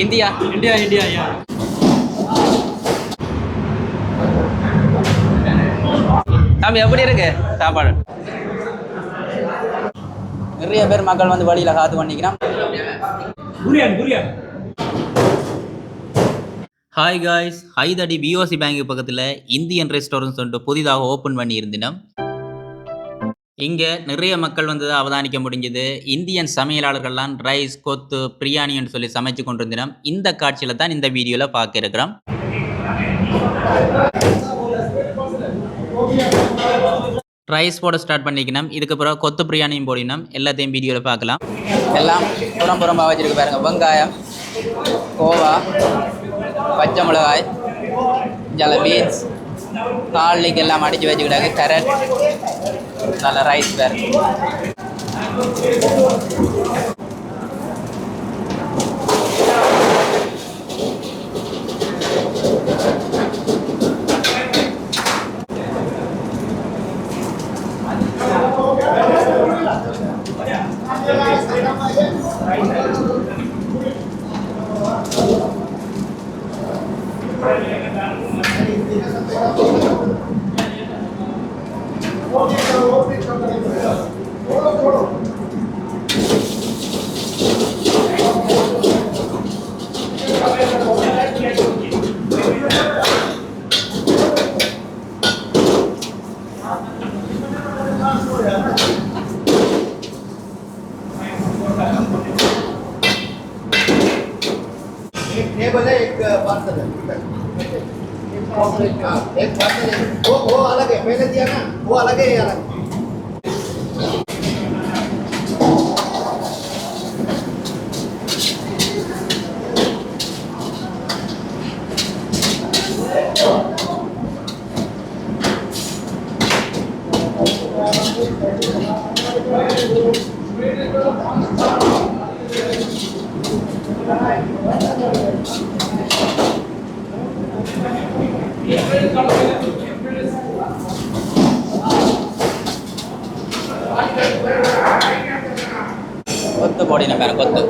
India. India, India, yeah. தம்பி எப்படி இருக்கு? சாப்பாடு. நிறைய பேர் மக்கள் வந்து வழியில் காத்து பண்ணிக்கிறான். ஹாய் காய்ஸ் ஹைதடி பிஓசி பேங்க் பக்கத்தில் இந்தியன் ரெஸ்டாரண்ட் சொல்லிட்டு புதிதாக ஓப்பன் பண்ணி இருந்தினோம் இங்கே நிறைய மக்கள் வந்து அவதானிக்க முடிஞ்சது. இந்தியன் சமையலாளர்கள்லாம் ரைஸ் கொத்து பிரியாணின்னு சொல்லி சமைச்சு கொண்டிருந்தினோம். இந்த காட்சியில் தான் இந்த வீடியோவில் பார்க்க இருக்கிறோம் ரைஸ் போட ஸ்டார்ட் பண்ணிக்கணும் இதுக்கு பிறகு கொத்து பிரியாணியும் போடினோம். எல்லாத்தையும் வீடியோவில் பார்க்கலாம். எல்லாம் புறம் புறம்பாக வச்சுருக்கு பாருங்க. வெங்காயம் கோவா பச்சை மிளகாய் ஜல பீன்ஸ் கார்லிக் எல்லாம் அடித்து வச்சுக்கிட்டாங்க. கேரட் நல்ல ரைஸ் வேறு. टेबल है एक पार्सल है। Ojalá que, ojalá que, ojalá que. கொத்து போடின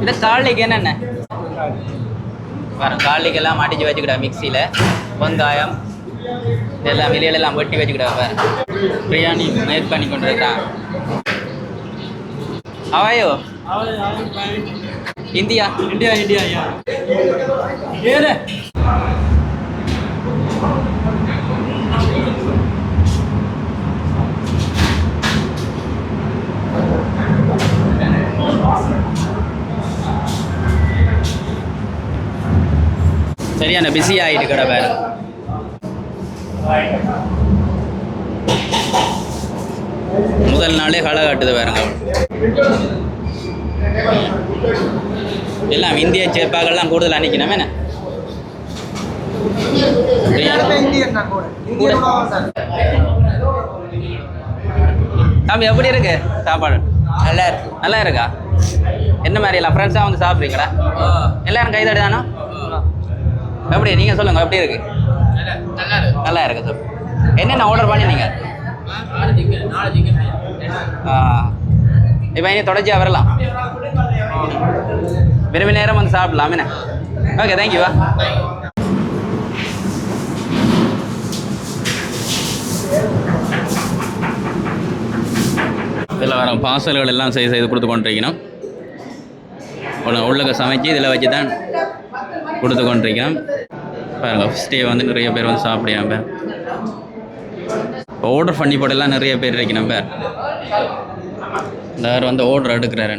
இது கார்லிக் என்னென்ன? பாருங்க கார்லிக் எல்லாம் அடிச்சு வச்சுக்கிட்டா மிக்சியில். வெங்காயம் இதெல்லாம் வெளியிலலாம் வெட்டி வச்சுக்கிட்டா பிரியாணி மேக் பண்ணி கொண்டு இருக்கிறான் அவையோ இந்தியா. India, yeah. Here है சரியான பிஸி ஆகிட்டு கடை பாரு முதல் நாளே களை காட்டுது பாருங்க. எல்லாம் இந்திய சேப்பாக்கள்லாம் கூடுதல் அன்னைக்கணும் என்ன? தம்பி எப்படி இருக்கு சாப்பாடு? நல்லா இருக்கு. நல்லா இருக்கா? என்ன மாதிரி எல்லாம்? ஃப்ரெண்ட்ஸாக வந்து சாப்பிட்றீங்களா? எல்லாரும் கைதடி தானோ? எப்படி நீங்கள் சொல்லுங்கள் எப்படி இருக்கு? நல்லா இருக்கு. சார் என்னென்ன ஆர்டர் பண்ணினீங்க இப்போ இனி தொடர்ச்சியாக வரலாம். விரும்பி நேரம் வந்து சாப்பிடலாம் என்ன? ஓகே தேங்க்யூவா இதில் வர பார்சல்கள் எல்லாம் செய்து செய்து கொடுத்து கொண்டிருக்கணும் உள்ள உள்ளக சமைச்சு இதில் வச்சு தான் கொடுத்து கொண்டிருக்கணும் பாருங்க ஸ்டே வந்து நிறைய பேர் வந்து சாப்பிடுறாங்க ஆர்டர் பண்ணி போடலாம் நிறைய பேர் இருக்கணும் பேர். இந்த வேறு வந்து ஆர்டர் எடுக்கிறாரு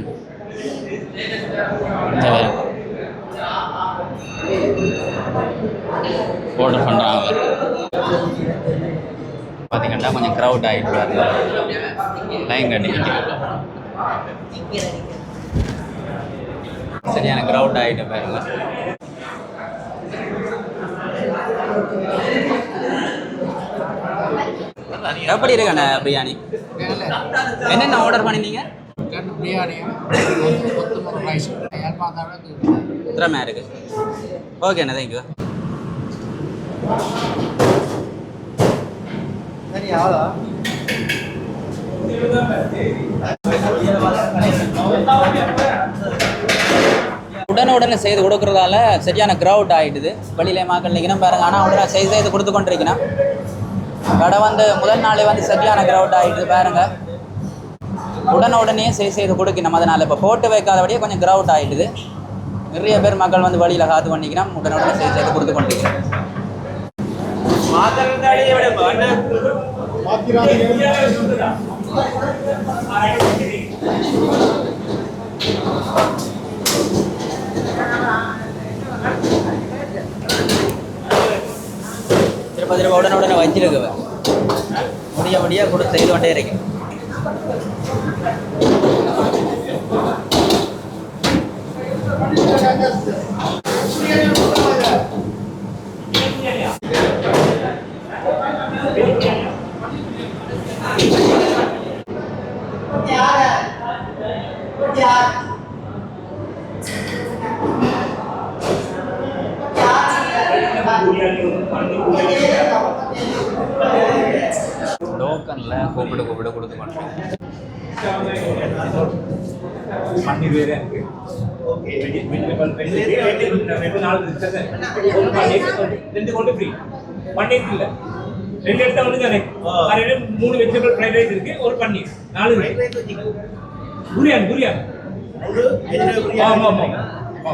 கொடுத்தவர் போட்டு பண்ணுறாங்க பார்த்தீங்கன்னா கொஞ்சம் க்ரௌட் ஆகிட்டு வருது லைன் கட்டிக்கிட்டு சரியான க்ரௌட் ஆகிட்டு பாருங்க எப்படி இருக்கண்ணே பிரியாணி. என்னென்ன ஆர்டர் பண்ணிருந்தீங்க? பிரியாணி. ப்ரைஸ் இருக்கு பார்த்தாலும் திறமையாக இருக்குது ஓகேண்ணா தேங்க்யூ உடனே உடனே செய்து கொடுக்கறதால சரியான க்ரௌட் ஆகிடுது வெளியிலே மாக்கள் நிற்கணும் பாருங்க ஆனால் உடனே செய்து செய்து கொடுத்து கொண்டிருக்கணும் கடை வந்து முதல் நாளே வந்து சரியான க்ரௌட் ஆகிடுது பாருங்கள் உடனே சரி செய்து செய்து கொடுக்கணும் அதனால் இப்போ போட்டு வைக்காதபடியே கொஞ்சம் கிரவுட் ஆகிடுது நிறைய பேர் மக்கள் வந்து வழியில் காத்து பண்ணிக்கிறோம் உடனே சரி செய்து செய்து கொடுத்து கொண்டிருக்கிறோம் திரும்ப திரும்ப உடனே உடனே வச்சிருக்குவேன் முடிய முடிய கொடுத்து செய்து கொண்டே இருக்கேன். டோக்கனில் கூப்பிட்டு கூப்பிட்டு கொடுக்க கொண்டேன் பன்னீர் வேற இருக்கு வெஜி- வெஜிடபிள் ரெண்டு ரெண்டு நாலு இருக்கு. ரெண்டு கொண்டு ஃப்ரீ பன்னீர் இல்ல ரெண்டு எடுத்தா ஒன்று தானே மூணு வெஜிடபிள் ஃப்ரைட் ரைஸ் இருக்கு ஒரு பன்னீர் நாலு குரியான் குரியான் ஆமா ஆமா ஆமா